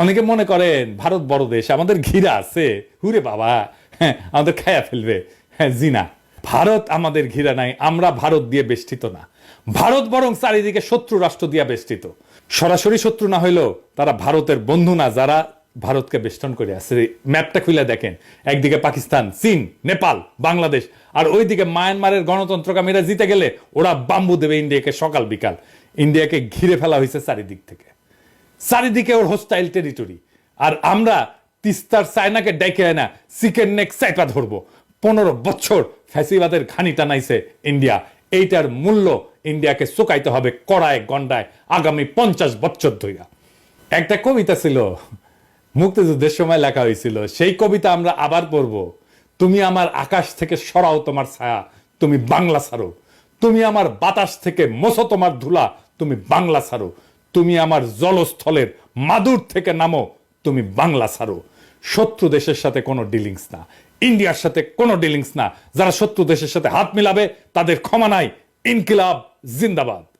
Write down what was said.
অনেকে মনে করেন, ভারত বড় দেশ, আমাদের ঘিরা আছে। হুরে বাবা হ্যাঁ আমাদের খায়া ফেলবে। হ্যাঁ জিনা, ভারত আমাদের ঘিরা নাই, আমরা ভারত দিয়ে বেষ্টিত না। ভারত বরং চারিদিকে শত্রু রাষ্ট্র দিয়ে বেষ্টিত। সরাসরি শত্রু না হইলেও তারা ভারতের বন্ধু না, যারা ভারতকে বেষ্টন করে আছে। ম্যাপটা খুলে দেখেন। একদিকে পাকিস্তান, চীন, নেপাল, বাংলাদেশ, আর ওইদিকে মায়ানমারের গণতন্ত্রকামীরা জিতে গেলে ওরা বাম্বু দেবে ইন্ডিয়াকে সকাল বিকাল। ইন্ডিয়াকে ঘিরে ফেলা হয়েছে চারিদিক থেকে। চারিদিকে ওর হোস্টাইল টেরিটরি আর আমরা তিস্তার চায়নাকে ডেকে না চিকেন নেক চাইপা ধরবো। পনেরো বছর ফ্যাসিবাদের ঘানি টানাইছে ইন্ডিয়া। এইটার মূল্য ইন্ডিয়াকে চুকাইতে হবে কড়ায় গন্ডায় আগামী পঞ্চাশ বছর ধইরা। একটা কবিতা ছিল, মুক্তিযুদ্ধের সময় লেখা হয়েছিল সেই কবিতা আমরা আবার পড়ব। তুমি আমার আকাশ থেকে সরাও তোমার ছায়া, তুমি বাংলা ছাড়ো। তুমি আমার বাতাস থেকে মোছো তোমার ধুলা, তুমি বাংলা ছাড়ো। তুমি আমার জলস্থলের মাদুর থেকে নামো, তুমি বাংলা ছাড়ো। শত্রু দেশের সাথে কোনো ডিলিংস না। ইন্ডিয়ার সাথে কোনো ডিলিংস না। যারা শত্রু দেশের সাথে হাত মিলাবে, তাদের ক্ষমা নাই। ইনকিলাব, জিন্দাবাদ।